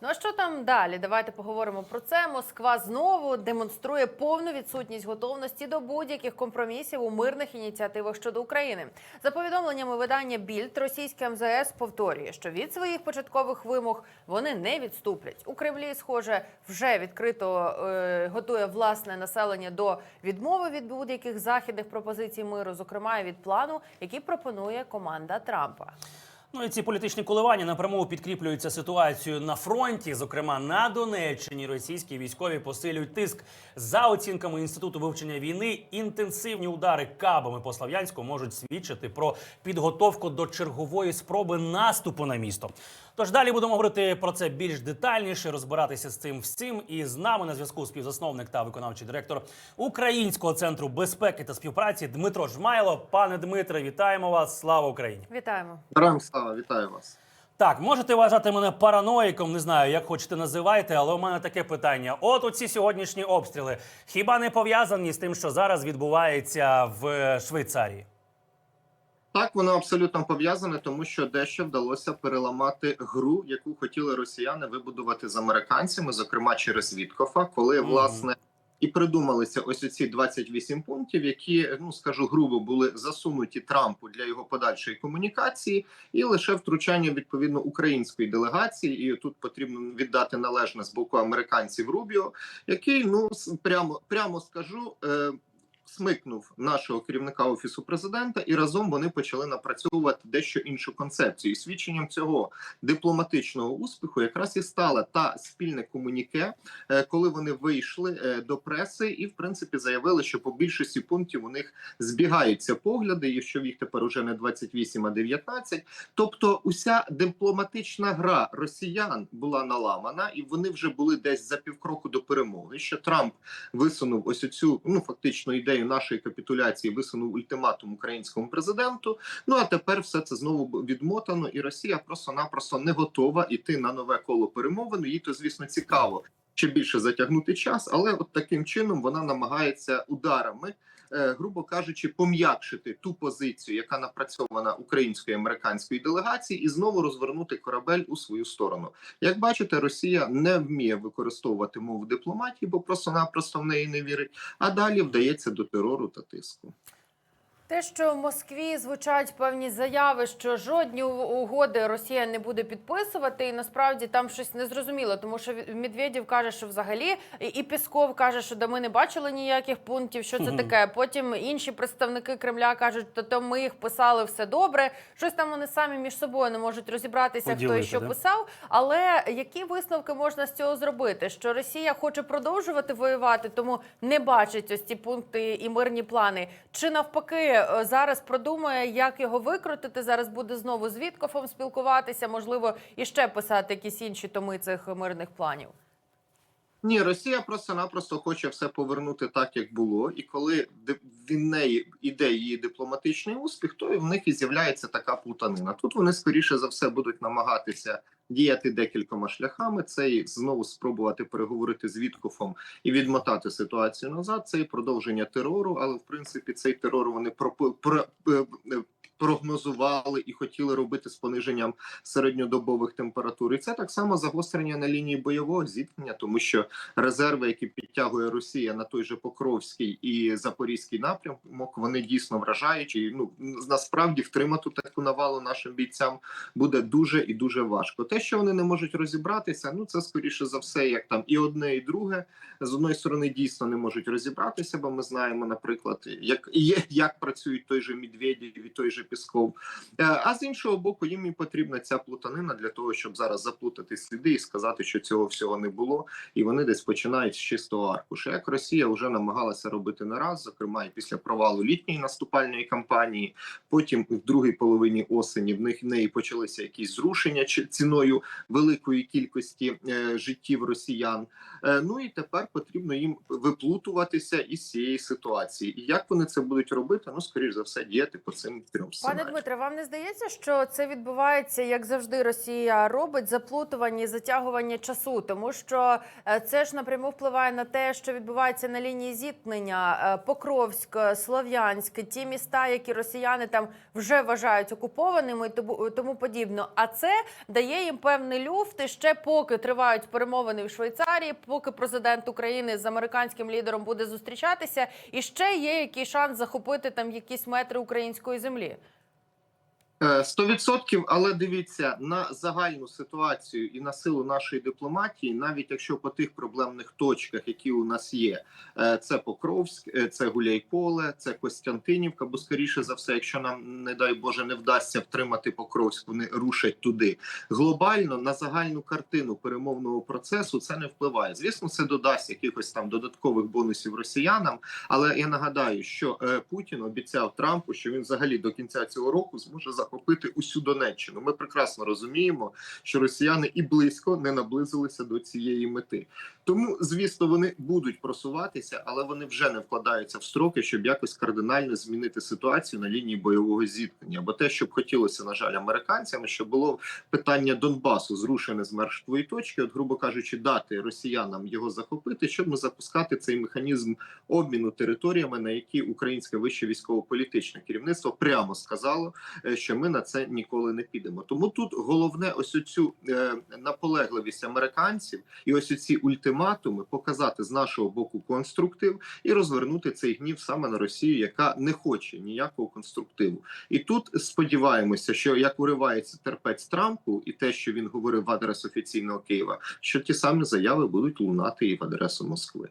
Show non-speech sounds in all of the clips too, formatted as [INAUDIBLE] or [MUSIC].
Ну а що там далі? Давайте поговоримо про це. Москва знову демонструє повну відсутність готовності до будь-яких компромісів у мирних ініціативах щодо України. За повідомленнями видання Більд, російське МЗС повторює, що від своїх початкових вимог вони не відступлять. У Кремлі, схоже, вже відкрито е, готує власне населення до відмови від будь-яких західних пропозицій миру, зокрема від плану, який пропонує команда Трампа. Ну і ці політичні коливання напряму підкріплюються ситуацією на фронті. Зокрема, на Донеччині російські військові посилюють тиск. За оцінками інституту вивчення війни, інтенсивні удари кабами по Слав'янську можуть свідчити про підготовку до чергової спроби наступу на місто. Тож далі будемо говорити про це більш детальніше, розбиратися з цим всім. І з нами на зв'язку співзасновник та виконавчий директор Українського центру безпеки та співпраці Дмитро Жмайло. Пане Дмитре, вітаємо вас! Слава Україні! Вітаємо. Героям слава, вітаю вас. Так, можете вважати мене параноїком, не знаю, як хочете називайте, але у мене таке питання: от оці сьогоднішні обстріли хіба не пов'язані з тим, що зараз відбувається в Швейцарії? Так, воно абсолютно пов'язане, тому що дещо вдалося переламати гру, яку хотіли росіяни вибудувати з американцями, зокрема через Віткофа, коли власне і придумалися ось оці 28 пунктів, які ну скажу грубо були засунуті Трампу для його подальшої комунікації, і лише втручання відповідно української делегації. І тут потрібно віддати належне з боку американців Рубіо, який ну прямо прямо скажу. Е, Смикнув нашого керівника офісу президента, і разом вони почали напрацьовувати дещо іншу концепцію. І свідченням цього дипломатичного успіху якраз і стала та спільне комуніке, е, коли вони вийшли е, до преси і в принципі заявили, що по більшості пунктів у них збігаються погляди, і що їх тепер уже не 28, а 19. Тобто, уся дипломатична гра росіян була наламана, і вони вже були десь за півкроку до перемоги. Що Трамп висунув ось оцю ну фактично ідею нашої капітуляції, висунув ультиматум українському президенту. Ну а тепер все це знову відмотано, і Росія просто-напросто не готова іти на нове коло перемовин. Їй то звісно цікаво. Ще більше затягнути час, але от таким чином вона намагається ударами, е, грубо кажучи, пом'якшити ту позицію, яка напрацьована українською американською делегації, і знову розвернути корабель у свою сторону. Як бачите, Росія не вміє використовувати мову дипломатії, бо просто-напросто в неї не вірить. А далі вдається до терору та тиску. Те, що в Москві звучать певні заяви, що жодні угоди Росія не буде підписувати, і насправді там щось незрозуміло, тому що Медведєв каже, що взагалі і- Пісков каже, що да ми не бачили ніяких пунктів. Що це таке? Потім інші представники Кремля кажуть, то, то ми їх писали все добре. Щось там вони самі між собою не можуть розібратися, хто і що да? писав. Але які висновки можна з цього зробити? Що Росія хоче продовжувати воювати, тому не бачить ось ці пункти і мирні плани. Чи навпаки зараз продумує, як його викрутити? Зараз буде знову з Віткофом спілкуватися, можливо, і ще писати якісь інші томи цих мирних планів. Ні, Росія просто-напросто хоче все повернути так, як було, і коли ди- в неї іде її дипломатичний успіх, то і в них і з'являється така плутанина. Тут вони скоріше за все будуть намагатися діяти декількома шляхами. Це і знову спробувати переговорити з Віткофом і відмотати ситуацію назад. Це і продовження терору, але в принципі цей терор вони про, е, е, прогнозували і хотіли робити з пониженням середньодобових температур. І це так само загострення на лінії бойового зіткнення, тому що резерви, які підтягує Росія на той же Покровський і Запорізький напрямок, вони дійсно вражаючі. Ну насправді втримати таку навалу нашим бійцям буде дуже і дуже важко. Те, що вони не можуть розібратися, ну це скоріше за все, як там і одне, і друге. З одної сторони дійсно не можуть розібратися, бо ми знаємо, наприклад, як як працюють той же Медведєв і той же Пісков. Е, А з іншого боку, їм і потрібна ця плутанина для того, щоб зараз заплутати сліди і сказати, що цього всього не було, і вони десь починають з чистого аркуша. Як Росія вже намагалася робити не раз, зокрема і після провалу літньої наступальної кампанії. Потім в другій половині осені в них в неї почалися якісь зрушення ціною великої кількості е, життів росіян. Е, ну і тепер потрібно їм виплутуватися із цієї ситуації. І як вони це будуть робити? Ну скоріш за все, діяти по цим трьом сценарій. Пане Дмитре, вам не здається, що це відбувається, як завжди, Росія робить заплутування і затягування часу, тому що е, це ж напряму впливає на те, що відбувається на лінії зіткнення Е, Покровськ, е, Слов'янськ, ті міста, які росіяни там вже вважають окупованими, тому подібно. А це дає їм певний люфт. І ще поки тривають перемовини в Швейцарії, поки президент України з американським лідером буде зустрічатися, і ще є який шанс захопити там якісь метри української землі. Е, Сто відсотків, але дивіться на загальну ситуацію і на силу нашої дипломатії, навіть якщо по тих проблемних точках, які у нас є, е, це Покровськ, е, це Гуляйполе, це Костянтинівка. Бо скоріше за все, якщо нам не дай Боже не вдасться втримати Покровськ, вони рушать туди. Глобально на загальну картину перемовного процесу це не впливає. Звісно, це додасть якихось там додаткових бонусів росіянам. Але я нагадаю, що е, Путін обіцяв Трампу, що він взагалі до кінця цього року зможе захопити усю Донеччину. Ми прекрасно розуміємо, що росіяни і близько не наблизилися до цієї мети. Тому, звісно, вони будуть просуватися, але вони вже не вкладаються в строки, щоб якось кардинально змінити ситуацію на лінії бойового зіткнення. Бо те, що б хотілося, на жаль, американцям, що було питання Донбасу зрушене з мертвої точки, от, грубо кажучи, дати росіянам його захопити, щоб не запускати цей механізм обміну територіями, на які українське вище військово-політичне керівництво прямо сказало, е, що ми на це ніколи не підемо. Тому тут головне ось оцю е, наполегливість американців і ось оці ультиматуми показати з нашого боку конструктив і розвернути цей гнів саме на Росію, яка не хоче ніякого конструктиву. І тут сподіваємося, що як уривається терпець Трампу, і те, що він говорив в адрес офіційного Києва, що ті самі заяви будуть лунати і в адресу Москви.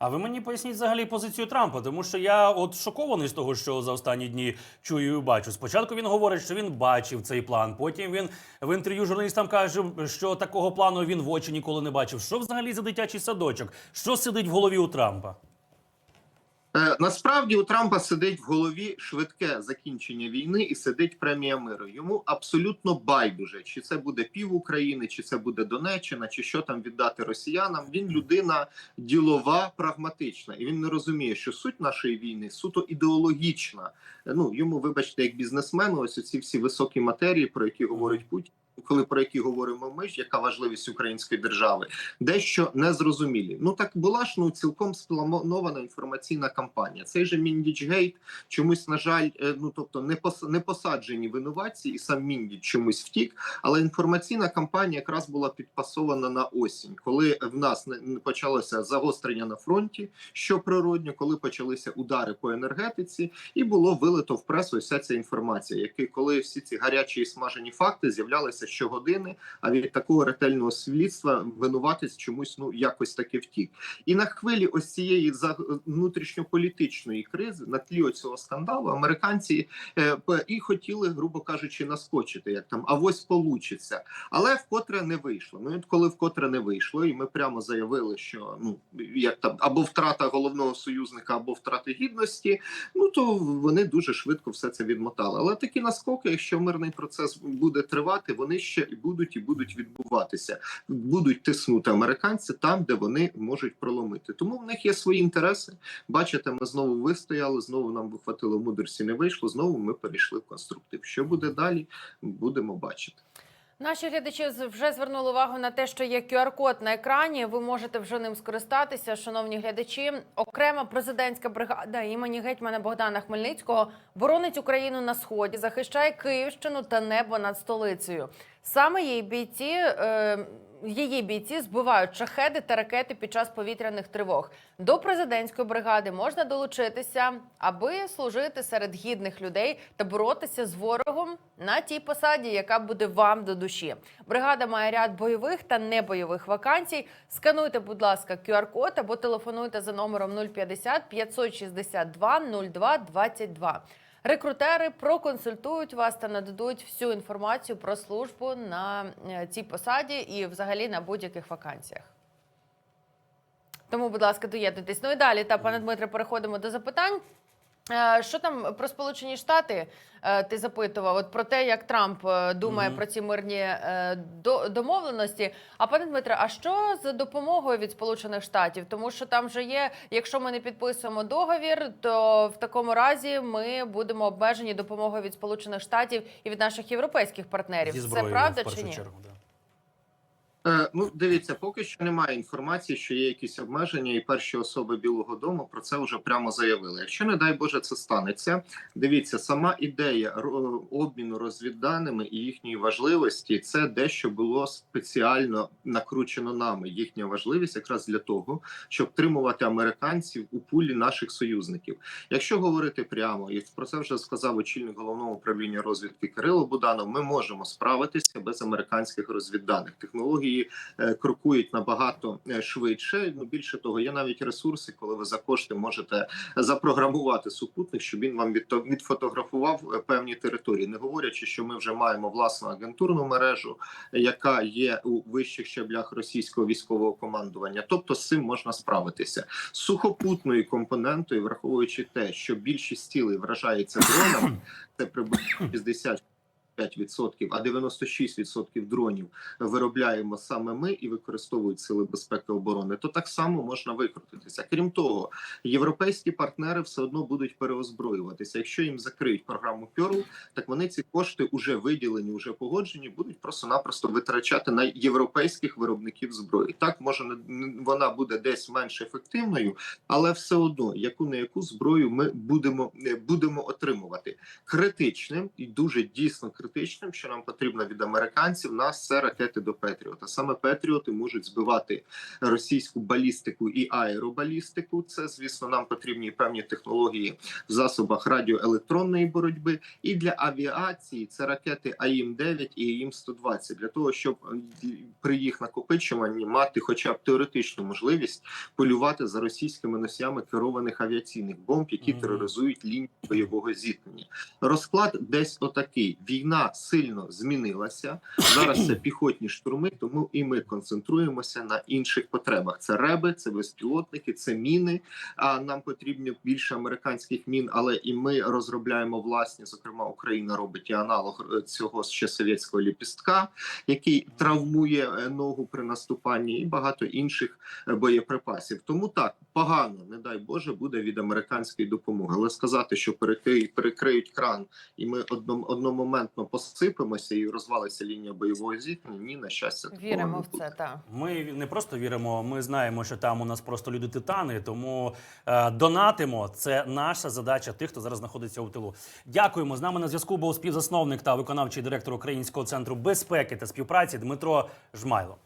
А ви мені поясніть взагалі позицію Трампа, тому що я от шокований з того, що за останні дні чую і бачу. Спочатку він говорить, що він бачив цей план. Потім він в інтерв'ю журналістам каже, що такого плану він в очі ніколи не бачив. Що взагалі за дитячий садочок? Що сидить в голові у Трампа? Е, насправді у Трампа сидить в голові швидке закінчення війни і сидить премія миру. Йому абсолютно байдуже, чи це буде пів України, чи це буде Донеччина, чи що там віддати росіянам. Він людина ділова, прагматична, і він не розуміє, що суть нашої війни суто ідеологічна. Е, Ну йому, вибачте, як бізнесмену, ось ці всі високі матерії, про які говорить Путін. Коли про які говоримо ми ж, яка важливість української держави, дещо незрозумілі. Ну так була ж ну цілком спланована інформаційна кампанія. Цей же Міндічгейт чомусь, на жаль, е, ну тобто не не посаджені винуватці, і сам Міндіч чомусь втік. Але інформаційна кампанія якраз була підпасована на осінь, коли в нас не почалося загострення на фронті, що природньо, коли почалися удари по енергетиці, і було вилито в пресу вся ця інформація, які коли всі ці гарячі і смажені факти з'являлися щогодини. А від такого ретельного слідства винуватець чомусь ну якось таки втік. І на хвилі ось цієї внутрішньополітичної кризи, на тлі цього скандалу, американці е, і хотіли, грубо кажучи, наскочити, як там авось получиться. Але вкотре не вийшло. Ну і коли вкотре не вийшло, і ми прямо заявили, що ну як там або втрата головного союзника, або втрати гідності. Ну то вони дуже швидко все це відмотали. Але такі наскоки, якщо мирний процес буде тривати, вони ще і будуть і будуть відбуватися, будуть тиснути американці там, де вони можуть проломити. Тому в них є свої інтереси. Бачите, ми знову вистояли, знову нам вихватило мудрості, не вийшло. Знову ми перейшли в конструктив. Що буде далі? Будемо бачити. Наші глядачі вже звернули увагу на те, що є QR-код на екрані. Ви можете вже ним скористатися, шановні глядачі. Окрема президентська бригада імені гетьмана Богдана Хмельницького боронить Україну на сході, захищає Київщину та небо над столицею. Саме її бійці. Е- Її бійці збивають шахеди та ракети під час повітряних тривог. До президентської бригади можна долучитися, аби служити серед гідних людей та боротися з ворогом на тій посаді, яка буде вам до душі. Бригада має ряд бойових та небойових вакансій. Скануйте, будь ласка, QR-код або телефонуйте за номером 050 562 02 22. Рекрутери проконсультують вас та нададуть всю інформацію про службу на е, цій посаді і взагалі на будь-яких вакансіях. Тому, будь ласка, доєднуйтесь. Ну і далі, та пане Дмитре, переходимо до запитань. Е, Що там про Сполучені Штати? е, Ти запитував от про те, як Трамп е, думає Мгм. про ці мирні домовленості. А пане Дмитре, а що з допомогою від Сполучених Штатів? Тому що там же є, якщо ми не підписуємо договір, то в такому разі ми будемо обмежені допомогою від Сполучених Штатів і від наших європейських партнерів. Зі Це правда в першу чи ні? чергу. Да. Е, ну, дивіться, поки що немає інформації, що є якісь обмеження, і перші особи Білого Дому про це вже прямо заявили. Якщо не дай Боже це станеться, дивіться, сама ідея обміну розвідданими і їхньої важливості це дещо було спеціально накручено нами. Їхня важливість якраз для того, щоб втримувати американців у пулі наших союзників. Якщо говорити прямо, і про це вже сказав очільник головного управління розвідки Кирило Буданов, ми можемо справитися без американських розвідданих. Технології е, крокують набагато е, швидше. Ну більше того, є навіть ресурси, коли ви за кошти можете запрограмувати супутник, щоб він вам відфотографував е, певні території, не говорячи, що ми вже маємо власну агентурну мережу, яка є у вищих щаблях російського військового командування. Тобто з цим можна справитися сухопутною компонентою, враховуючи те, що більшість цілей вражається дронами, це приблизно 60 5%, а 96% дронів виробляємо саме ми і використовують сили безпеки оборони, то так само можна викрутитися. Крім того, європейські партнери все одно будуть переозброюватися. Якщо їм закриють програму Pearl, так вони ці кошти вже виділені, вже погоджені, будуть просто-напросто витрачати на європейських виробників зброї. Так може вона буде десь менш ефективною, але все одно яку не яку зброю ми будемо е, будемо отримувати. Критичним і дуже дійсно критичним, що нам потрібно від американців, нас це ракети до Петріота. Саме Петріоти можуть збивати російську балістику і аеробалістику. Це звісно, нам потрібні певні технології в засобах радіоелектронної боротьби. І для авіації це ракети АІМ 9 і АІМ 120 для того, щоб при їх накопичуванні мати, хоча б теоретичну можливість полювати за російськими носіями керованих авіаційних бомб, які тероризують лінію бойового зіткнення. Розклад десь отакий: війна сильно змінилася. Зараз це [CLEARS THROAT] піхотні штурми, тому і ми концентруємося на інших потребах. Це реби, це безпілотники, це міни. А нам потрібно більше американських мін, але і ми розробляємо власні. Зокрема, Україна робить і аналог е, цього ще совєтського ліпістка, який травмує е, ногу при наступанні, і багато інших е, боєприпасів. Тому так погано, не дай Боже, буде від американської допомоги. Але сказати, що перекриють, перекриють кран, і ми одном, одномоментно посипемося і розвалиться лінія бойового зіткнення. Ні, на щастя, такого не Віримо в це, так. Ми не просто віримо, ми знаємо, що там у нас просто люди титани, тому е, донатимо. Це наша задача тих, хто зараз знаходиться у тилу. Дякуємо. З нами на зв'язку був співзасновник та виконавчий директор Українського центру безпеки та співпраці Дмитро Жмайло.